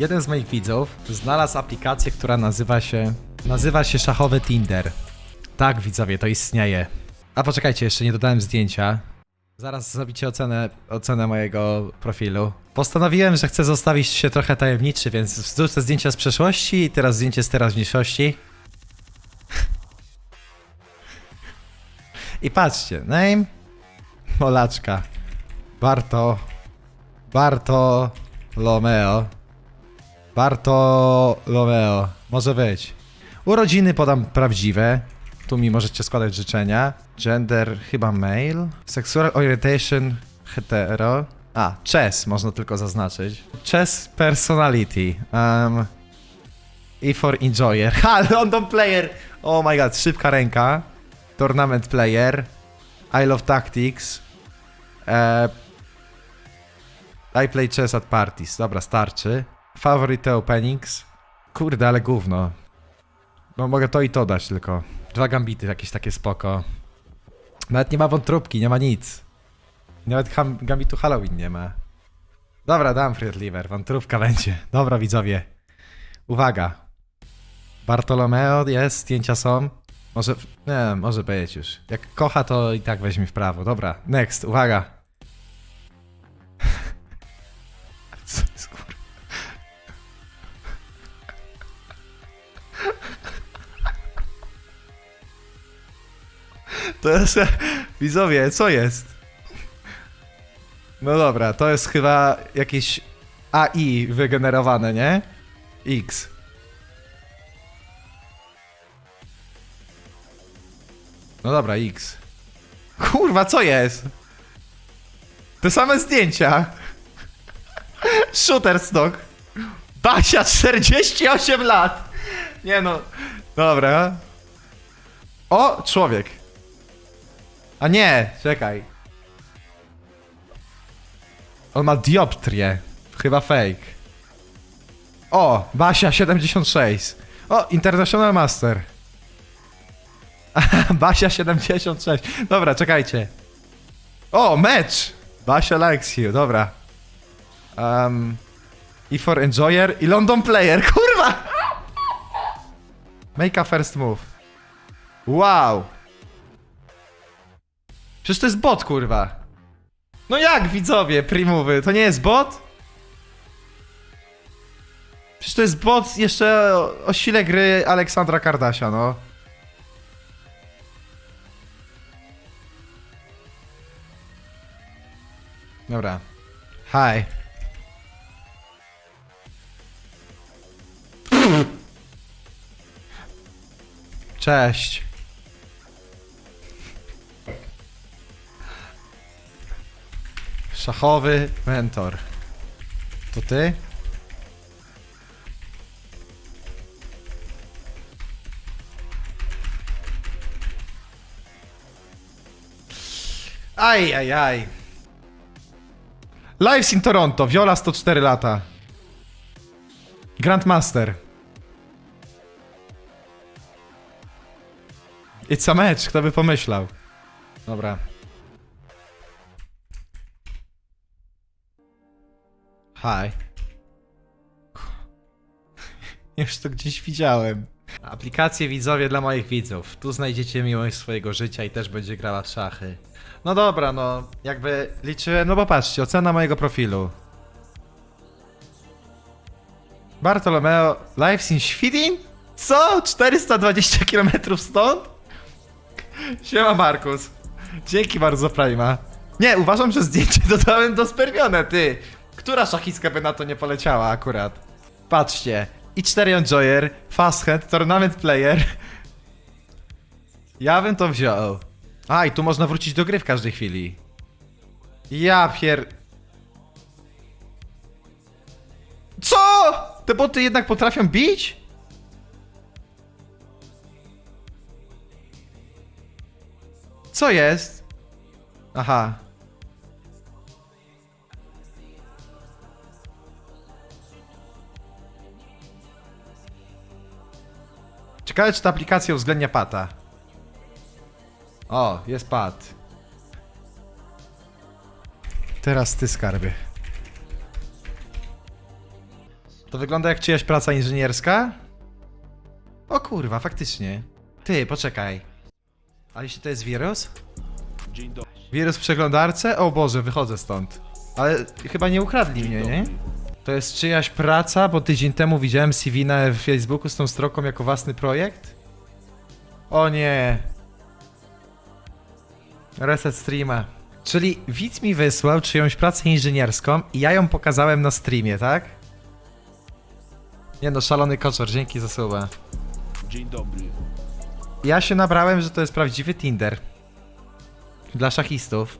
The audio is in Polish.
jeden z moich widzów znalazł aplikację, która nazywa się nazywa się szachowy Tinder. Tak, widzowie, to istnieje. A poczekajcie, jeszcze nie dodałem zdjęcia. Zaraz zrobicie ocenę, ocenę mojego profilu. Postanowiłem, że chcę zostawić się trochę tajemniczy, więc wzdłuż zdjęcia z przeszłości i teraz zdjęcie z teraźniejszości. I patrzcie, name Molaczka. Barto. Bartolomeo. Bartolomeo. Może być. Urodziny podam prawdziwe. Tu mi możecie składać życzenia. Gender chyba male. Sexual orientation hetero. A, chess można tylko zaznaczyć. Chess personality. Um, I for enjoyer. Ha, London player. Oh my god, szybka ręka. Tournament player. I love tactics. E, I play chess at parties. Dobra, starczy. Favorite openings. Kurde, ale gówno. No mogę to i to dać tylko. Dwa gambity jakieś takie spoko. Nawet nie ma wątróbki, nie ma nic. Nawet ham- gambitu Halloween nie ma. Dobra, dam Friedliver, wątróbka będzie. Dobra, widzowie. Uwaga. Bartolomeo jest, zdjęcia są. Może, nie może być już. Jak kocha, to i tak weźmie w prawo. Dobra, next, uwaga. To jest... Widzowie, co jest? No dobra, to jest chyba jakieś AI wygenerowane, nie? X. No dobra, X. Kurwa, co jest? Te same zdjęcia. Shooterstock. Basia, 48 lat. Nie no. Dobra. O, człowiek. A nie, czekaj. On ma dioptrię. Chyba fake. O, Basia 76. O, International Master. Basia 76. Dobra, czekajcie. O, mecz! Basia likes you, dobra. Um, I for enjoyer i London player, kurwa! Make a first move. Wow! Przecież to jest bot, kurwa. No jak, widzowie, primowy? To nie jest bot? Przecież to jest bot jeszcze o, o sile gry Aleksandra Kardasia, no. Dobra. Hi. Cześć. Szachowy mentor. To ty? Aj, aj, aj. Lives in Toronto, Viola 104 lata. Grandmaster. It's a match, kto by pomyślał. Dobra. Hi. Już to gdzieś widziałem. Aplikacje widzowie dla moich widzów. Tu znajdziecie miłość swojego życia i też będzie grała w szachy. No dobra, no jakby liczyłem, no bo patrzcie, ocena mojego profilu. Bartolomeo, lives in Świdin? Co? 420 km stąd? Siema Markus. Dzięki bardzo Prima. Nie, uważam, że zdjęcie dodałem do spermione, ty. Która szachistka by na to nie poleciała akurat? Patrzcie. I4 Enjoyer, Fast Hand, Tournament Player. Ja bym to wziął. A, i tu można wrócić do gry w każdej chwili. Ja pier... Co? Te boty jednak potrafią bić? Co jest? Aha. Ciekawe, czy ta aplikacja uwzględnia pata. O, jest pad. Teraz ty skarbie. To wygląda jak czyjaś praca inżynierska? O kurwa, faktycznie. Ty, poczekaj. A jeśli to jest wirus? Wirus w przeglądarce? O Boże, wychodzę stąd. Ale chyba nie ukradli mnie, nie? To jest czyjaś praca, bo tydzień temu widziałem CV na Facebooku z tą stroką jako własny projekt? O nie. Reset streama. Czyli widz mi wysłał czyjąś pracę inżynierską i ja ją pokazałem na streamie, tak? Nie no, szalony koczor, dzięki za słowa. Dzień dobry. Ja się nabrałem, że to jest prawdziwy Tinder. Dla szachistów.